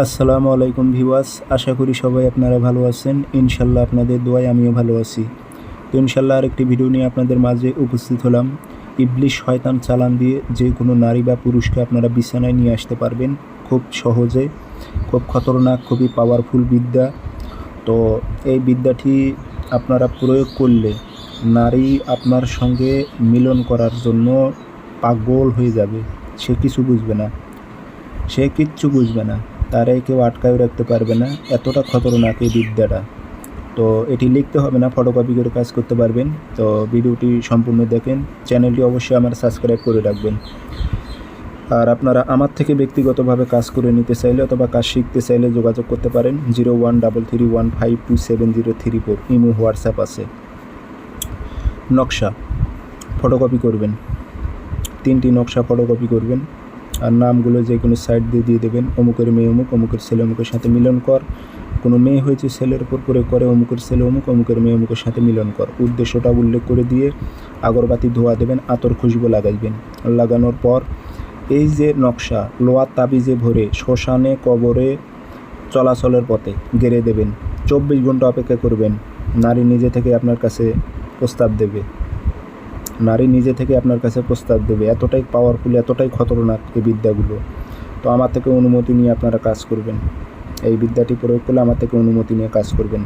আসসালামু আলাইকুম ভিওয়াস আশা করি সবাই আপনারা ভালো আছেন। ইনশাল্লাহ আপনাদের দোয়ায় আমিও ভালো আছি। তো ইনশাল্লাহ আরেকটি ভিডিও নিয়ে আপনাদের মাঝে উপস্থিত হলাম। ইবলিশ শয়তান চালান দিয়ে যে কোনো নারী বা পুরুষকে আপনারা বিছানায় নিয়ে আসতে পারবেন খুব সহজে। খুব খতরনাক, খুবই পাওয়ারফুল বিদ্যা। তো এই বিদ্যাটি আপনারা প্রয়োগ করলে নারী আপনার সঙ্গে মিলন করার জন্য পাগল হয়ে যাবে। সে কিছু বুঝবে না। সে কিচ্ছু বুঝবে না। তারাই কেউ আটকায় রাখতে পারবে না। এতটা খতরনাক এই বিদ্যাটা। তো এটি লিখতে হবে না ফটোকপি করে কাজ করতে পারবেন। তো ভিডিওটি সম্পূর্ণ দেখেন। চ্যানেলটি অবশ্যই আমার সাবস্ক্রাইব করে রাখবেন। আর আপনারা আমার থেকে ব্যক্তিগতভাবে কাজ করে নিতে চাইলে অথবা কাজ শিখতে চাইলে যোগাযোগ করতে পারেন। Zero one double three one five two seven zero three four. Imo, WhatsApp আছে। নকশা। ফটোকপি করবেন। তিনটি নকশা ফটোকপি করবেন। আর নামগুলো যে কোনো সাইড দিয়ে দিয়ে দেবেন। অমুকের মেয়ে অমুক, অমুকের ছেলে অমুকের সাথে মিলন কর। কোনো মেয়ে হয়েছে ছেলের উপর করে করে, অমুকের ছেলে অমুক, অমুকের মেয়ে অমুকের সাথে মিলন কর। উদ্দেশ্যটা উল্লেখ করে দিয়ে আগরবাতি ধোয়া দেবেন, আতর খুশবু লাগাইবেন। লাগানোর পর এই যে নকশা লোয়ার তাবিজে ভরে, শ্মশানে, কবরে চলাচলের পথে গেড়ে দেবেন। চব্বিশ ঘণ্টা অপেক্ষা করবেন। নারী নিজে থেকে আপনার কাছে প্রস্তাব দেবে। নারী নিজে থেকে আপনার কাছে প্রস্তাব দেবে, এতটাই পাওয়ারফুল এতটাই খতরনাক এই বিদ্যাগুলো। তো আমার থেকে অনুমতি নিয়ে আপনারা কাজ করবেন। এই বিদ্যাটি প্রয়োগ করলে আমার থেকে অনুমতি নিয়ে কাজ করবেন।